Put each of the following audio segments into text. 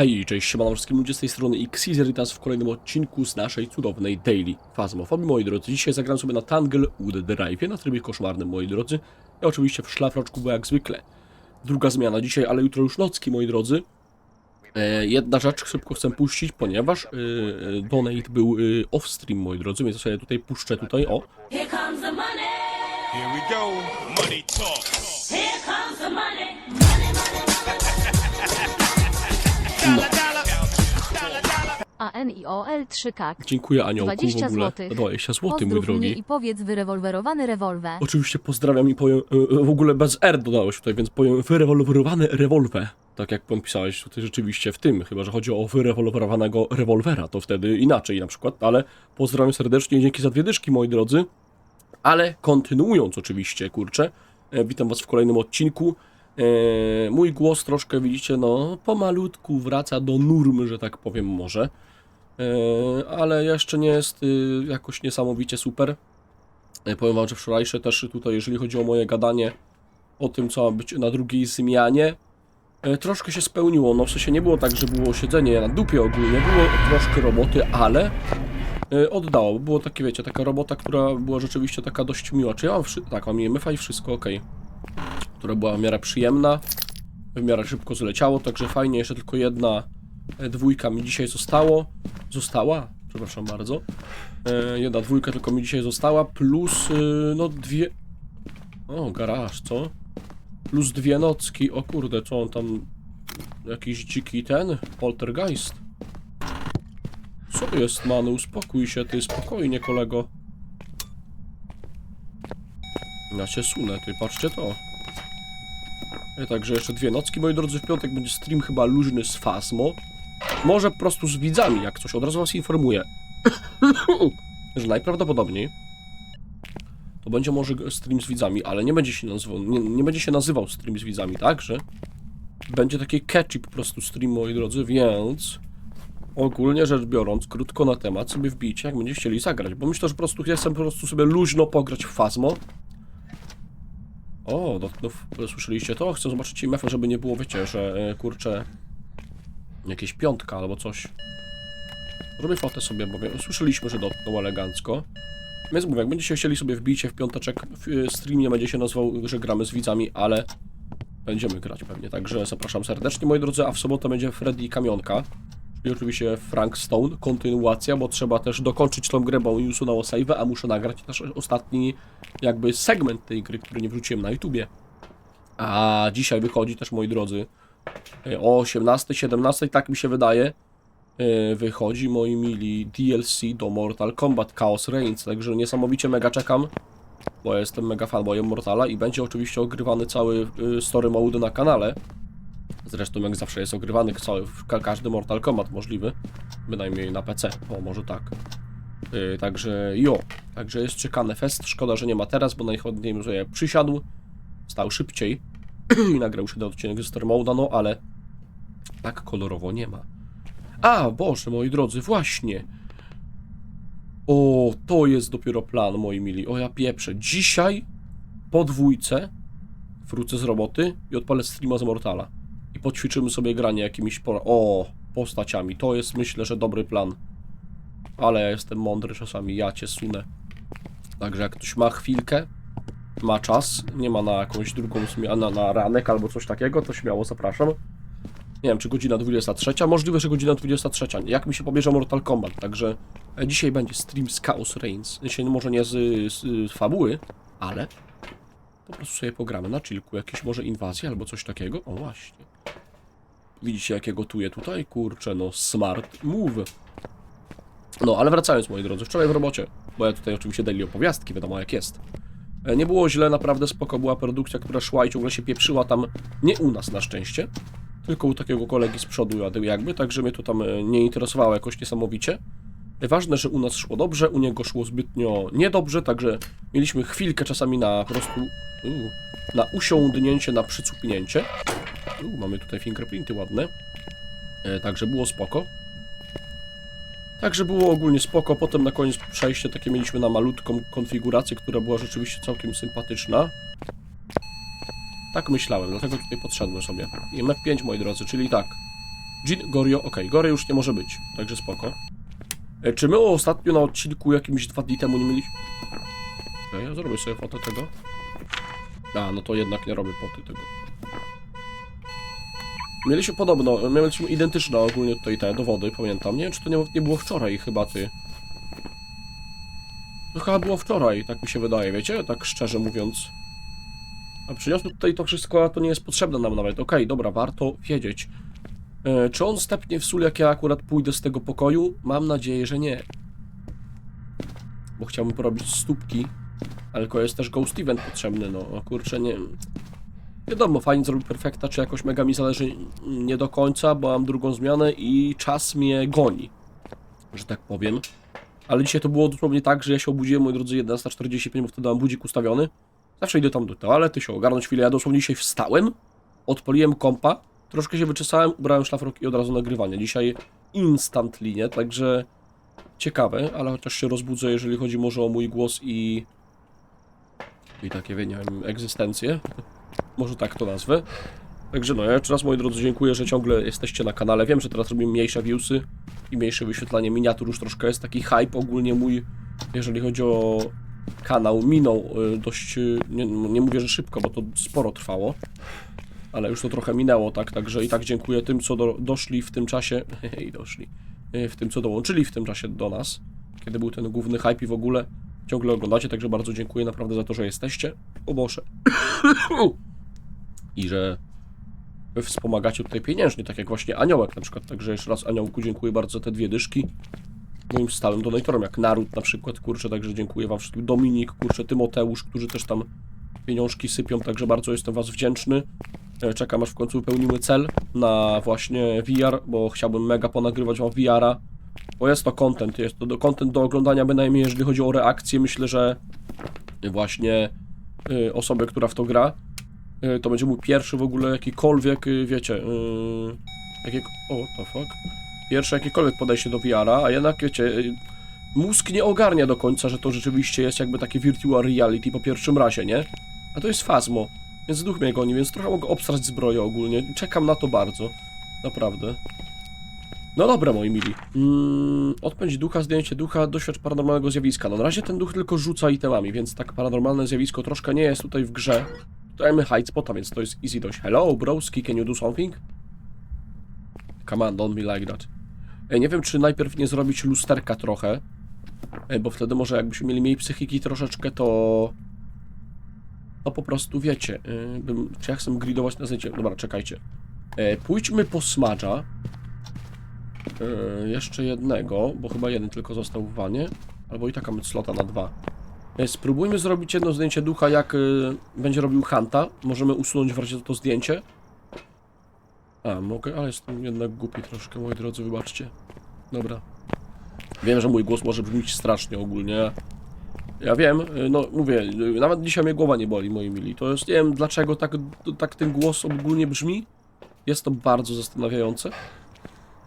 Hej, cześć, siemano wszystkim ludzie z tej strony Xezer i teraz w kolejnym odcinku z naszej cudownej Daily Phasmophobia, moi drodzy. Dzisiaj zagram sobie na Tanglewood Drive, na trybie koszmarnym, moi drodzy. Ja oczywiście w szlafroczku, bo jak zwykle. Druga zmiana dzisiaj, ale jutro już nocki, moi drodzy. E, jedna rzecz szybko chcę puścić, ponieważ e, e, donate był e, off-stream, moi drodzy, więc sobie tutaj puszczę tutaj, o. Here comes the money. Here we go. Money talk. Here comes the money, money. ANIOL 3 kak. Dziękuję Aniołku 20 w ogóle. złotych. 20 zł, mój Pozdrów drogi. i powiedz wyrewolwerowany rewolwer. Oczywiście pozdrawiam i powiem, e, e, w ogóle bez R dodałeś tutaj, więc powiem wyrewolwerowany rewolwer. Tak jak pisałeś tutaj rzeczywiście w tym, chyba że chodzi o wyrewolwerowanego rewolwera, to wtedy inaczej na przykład, ale pozdrawiam serdecznie i dzięki za dwie dyszki, moi drodzy. Ale kontynuując oczywiście, kurczę, e, witam was w kolejnym odcinku. E, mój głos troszkę, widzicie, no pomalutku wraca do normy, że tak powiem może. E, ale jeszcze nie jest y, jakoś niesamowicie super. E, Powiem wam, że wczorajsze też tutaj, jeżeli chodzi o moje gadanie o tym, co ma być na drugiej zmianie, troszkę się spełniło. No w sensie nie było tak, że było siedzenie na dupie ogólnie, było troszkę roboty, ale oddało. Było takie, wiecie, taka robota, która była rzeczywiście taka dość miła. Czy ja mam tak, mam IMF i wszystko, ok. Która była w miarę przyjemna, w miarę szybko zleciało, także fajnie. Jeszcze tylko jedna e, dwójka mi dzisiaj zostało. Została? Przepraszam bardzo. E, jedna dwójka tylko mi dzisiaj została, plus y, no dwie... O, garaż, co? Plus dwie nocki, o kurde, co on tam... Jakiś dziki ten? Poltergeist. Co jest, Manu? Uspokój się, ty, spokojnie, kolego. Ja cię sunę, ty, patrzcie to. E, Także jeszcze dwie nocki, moi drodzy, w piątek będzie stream chyba luźny z Fasmo. Może po prostu z widzami, jak coś, od razu was informuję że najprawdopodobniej to będzie może stream z widzami, ale nie będzie się nazywał, nie, nie będzie się nazywał stream z widzami, tak, że będzie taki catchy po prostu stream, moi drodzy, więc ogólnie rzecz biorąc, krótko na temat sobie wbijcie, jak będziecie chcieli zagrać, bo myślę, że po prostu chcę po prostu sobie luźno pograć w Fazmo. O, dotknął, słyszeliście to? Chcę zobaczyć IMF, żeby nie było, wiecie, że e, kurczę jakieś piątka albo coś. Robię fotę sobie, bo słyszeliśmy, że dotknął elegancko. Więc mówię, jak będziecie chcieli sobie wbijcie w piąteczek, w e, stream nie będzie się nazywał, że gramy z widzami, ale będziemy grać pewnie, także zapraszam serdecznie, moi drodzy, a w sobotę będzie Freddy i Kamionka, czyli oczywiście Frank Stone, kontynuacja, bo trzeba też dokończyć tą grę, bo usunęło save, a muszę nagrać też ostatni jakby segment tej gry, który nie wrzuciłem na YouTubie. A dzisiaj wychodzi też, moi drodzy, e, o 18, 17, tak mi się wydaje, e, wychodzi, moi mili, DLC do Mortal Kombat Chaos Reigns, także niesamowicie mega czekam, bo jestem mega fanboyem Mortala i będzie oczywiście ogrywany cały y, story mode na kanale. Zresztą jak zawsze jest ogrywany cały, ka każdy Mortal Kombat możliwy, bynajmniej na PC, o może tak. Y, także jo, także jest czekany fest, szkoda, że nie ma teraz, bo bym sobie przysiadł, stał szybciej i nagrał się do odcinek z story mode'a, no ale tak kolorowo nie ma. A, Boże, moi drodzy, właśnie. O, to jest dopiero plan, moi mili. O, ja pieprzę. Dzisiaj po dwójce wrócę z roboty i odpalę streama z Mortala. I poćwiczymy sobie granie jakimiś po... O, postaciami. To jest, myślę, że dobry plan. Ale ja jestem mądry czasami, ja cię sunę. Także jak ktoś ma chwilkę, ma czas, nie ma na jakąś drugą zmianę, na ranek albo coś takiego, to śmiało zapraszam. Nie wiem, czy godzina 23, możliwe, że godzina 23. Jak mi się pobierze Mortal Kombat, także e, dzisiaj będzie stream z Chaos Reigns. Dzisiaj może nie z, z, z fabuły, ale po prostu sobie pogramy na chillku. Jakieś może inwazje albo coś takiego. O właśnie. Widzicie, jakie gotuję tutaj? Kurczę, no smart move. No, ale wracając, moi drodzy, wczoraj w robocie, bo ja tutaj oczywiście daily opowiastki, wiadomo jak jest. E, Nie było źle, naprawdę spoko była produkcja, która szła i ciągle się pieprzyła tam, nie u nas na szczęście, tylko u takiego kolegi z przodu jakby, także mnie to tam e, nie interesowało jakoś niesamowicie. E, Ważne, że u nas szło dobrze, u niego szło zbytnio niedobrze, także mieliśmy chwilkę czasami na po prostu na usiądnięcie, na przycupnięcie. Uu, mamy tutaj fingerprinty ładne. E, Także było spoko. Także było ogólnie spoko. Potem na koniec przejście takie mieliśmy na malutką konfigurację, która była rzeczywiście całkiem sympatyczna. Tak myślałem, dlatego tutaj podszedłem sobie. IMF 5, moi drodzy, czyli tak. Jean, Gorio, okej, Gory już nie może być, także spoko. E, czy my ostatnio na odcinku jakimś dwa dni temu nie mieliśmy... Okej, ja zrobię sobie fotę tego. A, no to jednak nie robię foty tego. Mieliśmy podobno, mieliśmy identyczne ogólnie tutaj te dowody, pamiętam. Nie wiem, czy to nie, nie było wczoraj chyba, ty. To chyba było wczoraj, tak mi się wydaje, wiecie? Tak szczerze mówiąc. A przyniosły tutaj to wszystko, a to nie jest potrzebne nam nawet. Okej, dobra, warto wiedzieć. E, czy on stepnie w sól, jak ja akurat pójdę z tego pokoju? Mam nadzieję, że nie. Bo chciałbym porobić stópki, ale jest też Ghost Event potrzebny, no kurczę, nie Wiadomo, fajnie zrobić perfekta, czy jakoś mega mi zależy nie do końca, bo mam drugą zmianę i czas mnie goni, że tak powiem. Ale dzisiaj to było dosłownie tak, że ja się obudziłem, moi drodzy, 11.45, bo wtedy mam budzik ustawiony. Zawsze idę tam do toalety, się ogarnąć chwilę. Ja dosłownie dzisiaj wstałem, odpaliłem kompa, troszkę się wyczesałem, ubrałem szlafrok i od razu nagrywanie. Dzisiaj instantly, nie? Także ciekawe, ale chociaż się rozbudzę, jeżeli chodzi może o mój głos i... i takie, nie wiem, egzystencję. Może tak to nazwę. Także no, ja jeszcze raz moi drodzy dziękuję, że ciągle jesteście na kanale. Wiem, że teraz robimy mniejsze viewsy i mniejsze wyświetlanie miniatur, już troszkę jest taki hype ogólnie mój, jeżeli chodzi o kanał. Minął y, dość, y, nie, nie mówię, że szybko, bo to sporo trwało, ale już to trochę minęło, tak? Także i tak dziękuję tym, co do, doszli w tym czasie, i doszli, y, w tym, co dołączyli w tym czasie do nas, kiedy był ten główny hype i w ogóle ciągle oglądacie, także bardzo dziękuję naprawdę za to, że jesteście. O Boże. I że wy wspomagacie tutaj pieniężnie, tak jak właśnie Aniołek na przykład. Także jeszcze raz Aniołku dziękuję bardzo za te dwie dyszki. Moim stałym donatorom, jak Naród na przykład, kurczę, także dziękuję wam wszystkim. Dominik, kurczę, Tymoteusz, którzy też tam pieniążki sypią, także bardzo jestem was wdzięczny. E, Czekam aż w końcu wypełnimy cel na właśnie VR, bo chciałbym mega ponagrywać wam VR-a. Bo jest to content, jest to content do oglądania bynajmniej, jeżeli chodzi o reakcję. Myślę, że właśnie y, osobę, która w to gra, to będzie mój pierwszy w ogóle jakikolwiek, y, wiecie, y, jakiek... O, the fuck? Pierwsze jakiekolwiek podejście do VR-a, a jednak, wiecie, y, mózg nie ogarnia do końca, że to rzeczywiście jest jakby takie virtual reality po pierwszym razie, nie? A to jest Fazmo, więc duch mnie goni, więc trochę mogę obstrać zbroję ogólnie. Czekam na to bardzo, naprawdę. No dobra, moi mili. Mm, odpędź ducha, zdjęcie ducha, doświadcz paranormalnego zjawiska. No na razie ten duch tylko rzuca itemami, więc tak paranormalne zjawisko troszkę nie jest tutaj w grze. Mamy hide spota, więc to jest easy dość. Hello, broski, can you do something? Come on, don't be like that. Nie wiem, czy najpierw nie zrobić lusterka trochę, bo wtedy może jakbyśmy mieli mniej psychiki troszeczkę, to... To po prostu, wiecie, yy, bym... Czy ja chcę gridować na zdjęcie? Dobra, czekajcie. E, pójdźmy po smadża. E, jeszcze jednego, bo chyba jeden tylko został w wanie. Albo i taka mamy slota na dwa. E, spróbujmy zrobić jedno zdjęcie ducha, jak e, będzie robił Hanta. Możemy usunąć w razie to, zdjęcie. A, mogę, ale jestem jednak głupi troszkę, moi drodzy, wybaczcie. Dobra. Wiem, że mój głos może brzmieć strasznie ogólnie. Ja wiem, y, no mówię, nawet dzisiaj mnie głowa nie boli, moi mili. To jest, nie wiem dlaczego tak, tak ten głos ogólnie brzmi. Jest to bardzo zastanawiające.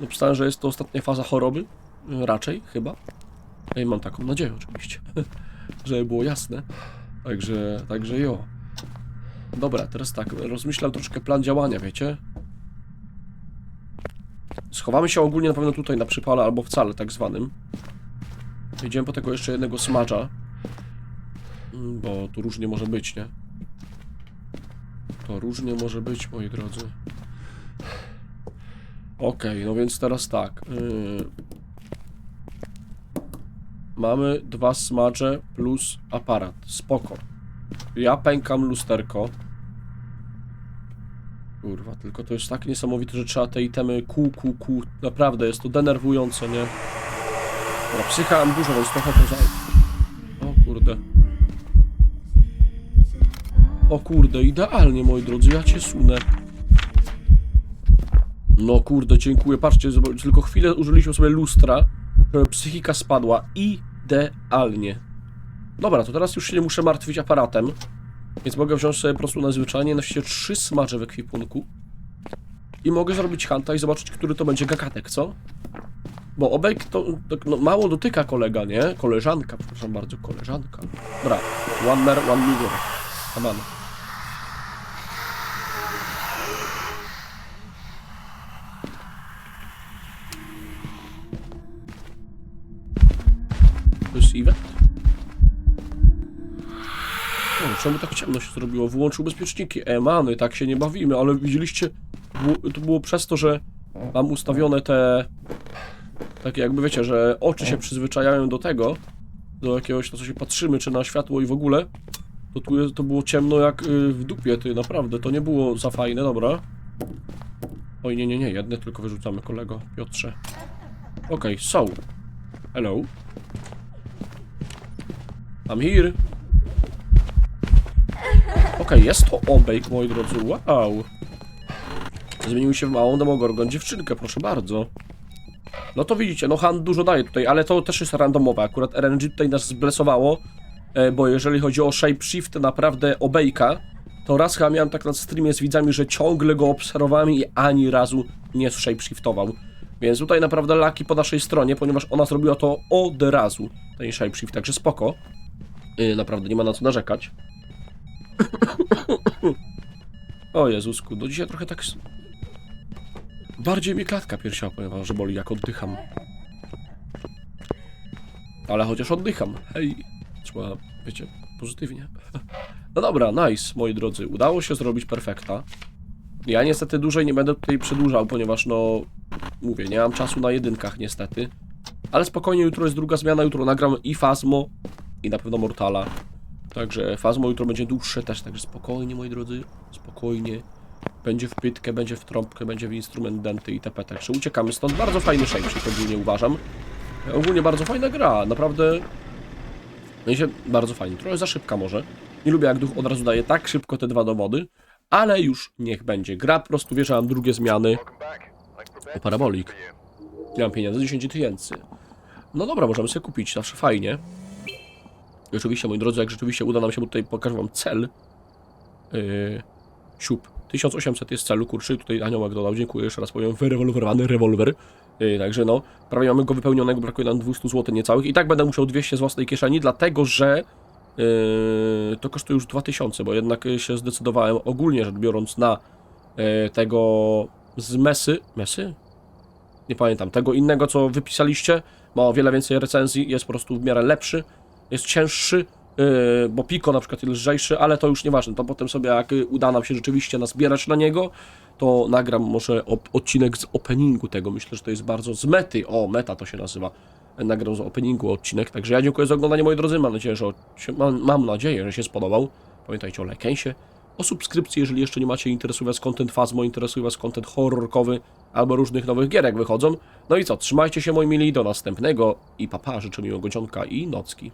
Napisałem, że jest to ostatnia faza choroby. Raczej, chyba. I mam taką nadzieję oczywiście. Żeby było jasne. Także, także jo. Dobra, teraz tak, rozmyślam troszkę plan działania, wiecie? Schowamy się ogólnie na pewno tutaj na przypale albo wcale tak zwanym. Idziemy po tego jeszcze jednego smacza. Mm, Bo tu różnie może być, nie? To różnie może być, moi drodzy. Okej, no więc teraz tak. Yy... Mamy dwa smacze plus aparat. Spoko. Ja pękam lusterko. Kurwa, tylko to jest tak niesamowite, że trzeba te itemy kół, kół, kół. Naprawdę jest to denerwujące, nie? Dobra, psycha mam dużo, więc trochę to za... O kurde. O kurde, idealnie, moi drodzy, ja cię sunę. No kurde, dziękuję. Patrzcie, tylko chwilę użyliśmy sobie lustra, żeby psychika spadła. Idealnie. Dobra, to teraz już się nie muszę martwić aparatem. Więc mogę wziąć sobie po prostu na zwyczajnie na świecie trzy smacze w ekwipunku. I mogę zrobić hanta i zobaczyć, który to będzie gagatek, co? Bo obejk to tak, no, mało dotyka kolega, nie? Koleżanka, przepraszam bardzo, koleżanka. Dobra, one mer, one million. Come czemu tak ciemno się zrobiło? Wyłączył bezpieczniki. E, many, tak się nie bawimy, ale widzieliście, to było przez to, że mam ustawione te... Takie jakby wiecie, że oczy się przyzwyczajają do tego, do jakiegoś, na co się patrzymy, czy na światło i w ogóle. To tu to było ciemno jak y, w dupie, ty, naprawdę, to nie było za fajne, dobra. Oj, nie, nie, nie, jedne tylko wyrzucamy, kolego, Piotrze. Okej, so. Hello. I'm here. Okej, jest to obejk, moi drodzy, wow. Zmienił się w małą demogorgon dziewczynkę, proszę bardzo. No to widzicie, no Han dużo daje tutaj, ale to też jest randomowe. Akurat RNG tutaj nas zblesowało, e, bo jeżeli chodzi o shapeshift, naprawdę obejka, to raz chyba miałem tak na streamie z widzami, że ciągle go obserwowałem i ani razu nie shapeshiftował. Więc tutaj naprawdę laki po naszej stronie, ponieważ ona zrobiła to od razu, ten shapeshift, także spoko. Yy, naprawdę nie ma na co narzekać. O Jezusku, no dzisiaj trochę tak... Bardziej mi klatka piersiowa, że boli jak oddycham. Ale chociaż oddycham, hej. Trzeba, wiecie, pozytywnie. No dobra, nice, moi drodzy. Udało się zrobić perfekta. Ja niestety dłużej nie będę tutaj przedłużał, ponieważ no... Mówię, nie mam czasu na jedynkach niestety. Ale spokojnie, jutro jest druga zmiana, jutro nagram i Fazmo, i na pewno Mortala. Także Fazmo jutro będzie dłuższe też, także spokojnie, moi drodzy, spokojnie. Będzie w pytkę, będzie w trąbkę, będzie w instrument denty itp. Także uciekamy stąd. Bardzo fajny shapeshift ogólnie uważam. Ogólnie bardzo fajna gra, naprawdę... No i się bardzo fajnie, trochę za szybka może. Nie lubię jak duch od razu daje tak szybko te dwa dowody, ale już niech będzie. Gra po prostu wie, drugie zmiany. O, parabolik. Nie mam pieniędzy, 10 tysięcy. No dobra, możemy sobie kupić, zawsze fajnie. I oczywiście, moi drodzy, jak rzeczywiście uda nam się, bo tutaj pokażę wam cel. Yy, siup. 1800 jest celu, kurczę, tutaj aniołek dodał, dziękuję, jeszcze raz powiem, wyrewolwerowany rewolwer. Yy, także no, prawie mamy go wypełnionego, brakuje nam 200 zł niecałych i tak będę musiał 200 z własnej kieszeni, dlatego że yy, to kosztuje już 2000, bo jednak yy, się zdecydowałem ogólnie rzecz biorąc na yy, tego z Mesy, Mesy? Nie pamiętam, tego innego co wypisaliście, ma o wiele więcej recenzji, jest po prostu w miarę lepszy, jest cięższy, yy, bo Pico na przykład jest lżejszy, ale to już nieważne, to potem sobie jak uda nam się rzeczywiście nazbierać na niego, to nagram może odcinek z openingu tego, myślę, że to jest bardzo z mety, o meta to się nazywa, nagram z openingu odcinek, także ja dziękuję za oglądanie moi drodzy, mam nadzieję, że się, mam, mam nadzieję, że się spodobał, pamiętajcie o lajkensie, o subskrypcji, jeżeli jeszcze nie macie, interesuje Was content Fazmo, interesuje Was content horrorkowy albo różnych nowych gierek wychodzą. No i co, trzymajcie się moi mili, do następnego i papa, życzę miłego dzionka i nocki.